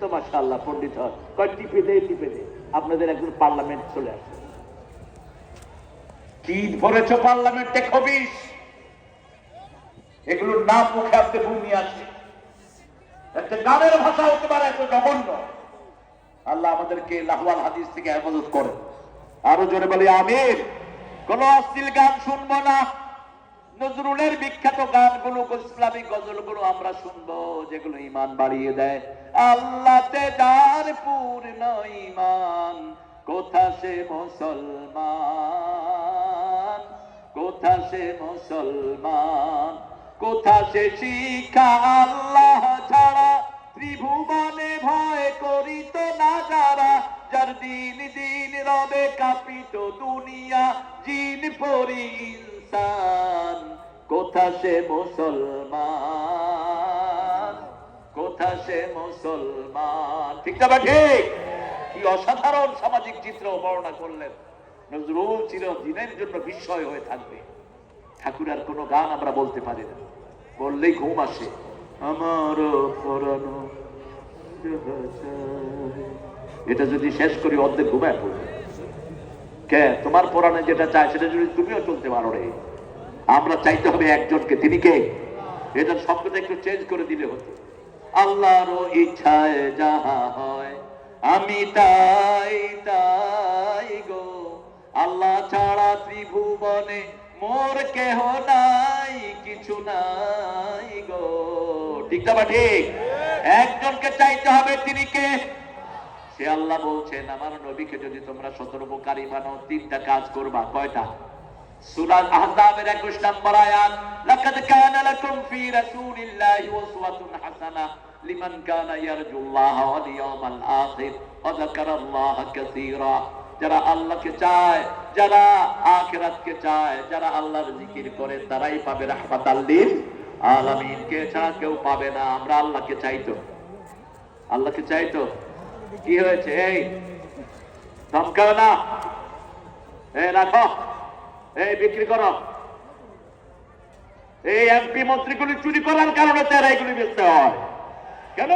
তো হয়। কয়, টিপে দে টিপে দে। আপনাদের একজন পার্লামেন্ট চলে আসে। ভরেছ পার্লামেন্টে খবিস এগুলোর নাম মুখে আসতে ভূমি একটা গানের ভাষা হতে পারে এত জঘন্য আল্লাহ আমাদেরকে লাহওয়াল হাদিস থেকে হেফাজত করে আরও জোরে বলি আমির কোন অশ্লীল গান শুনব না। নজরুলের বিখ্যাত গানগুলো ইসলামী গজলগুলো আমরা শুনব, যেগুলো ইমান বাড়িয়ে দেয়। আল্লাহতে যার পূর্ণ ইমান কোথা সে মুসলমান? কোথা সে মুসলমান? কোথা সে শিক্ষা আল্লাহ ছাড়া? ত্রিভুবনে ভয় করিত না যারা? যার দিন দিন রবে কাপিত দুনিয়া, জিন পরি ইনসান। কোথা সে মুসলমান? কোথা সে মুসলমান? ঠিক না ঠিক? কি অসাধারণ সামাজিক চিত্র বর্ণনা করলেন। নজরুল চিরদিনের জন্য বিস্ময় হয়ে থাকবে। ঠাকুরের কোনো গান আমরা বলতে পারি না। বললেই ঘুম আসে। আমার পরানো এটা যদি শেষ করি, অর্ধেক ঘুমায় পড়বে। কে? তোমার পরাণে যেটা চায়, সেটা যদি তুমিও চলতে পারো রে। আমরা চাইতে হবে একজনকে, তিনি কে? এটার শব্দটা একটু চেঞ্জ করে দিলে হতো। আল্লাহর ইচ্ছায় যাহা হয়, আমি তাই তাই গো। আল্লাহ ছাড়া ত্রিভুবনে মোর কেহ নাই, কিছু নাই গো। ঠিক না ঠিক? একজনকে চাইতে হবে, তিনি কে? সে আল্লাহ বলছেন, আমার নবীকে যদি তোমরা সতর্ককারী মানো তিনটা কাজ করবা, কয়টা? সূরা আহজাবের 21 নম্বর আয়াত, লাকাদ কানা লাকুম ফি রাসূলিল্লাহি উসওয়াতুন হাসানা লিমান কানা ইয়ারজুল্লাহ ওয়াল ইয়াউমাল আখির ওয়া যাকারাল্লাহ কাসীরা। যারা আল্লাহকে চায়, যারা আখিরাতকে চায়, যারা আল্লাহর জিকির করে, তারাই পাবে রাহমাতাল লিল আলামিন। কে ছাড়া কেউ পাবে না, আমরা আল্লাহকে চাইতো আল্লাহকে চাইতো কি হয়েছে? এই, ধমকাও না। এই, রাখো। এই বিক্রি কর এই এমপি মন্ত্রীগুলি চুরি করার কারণে তারা এগুলি বেচতে হয় কেন?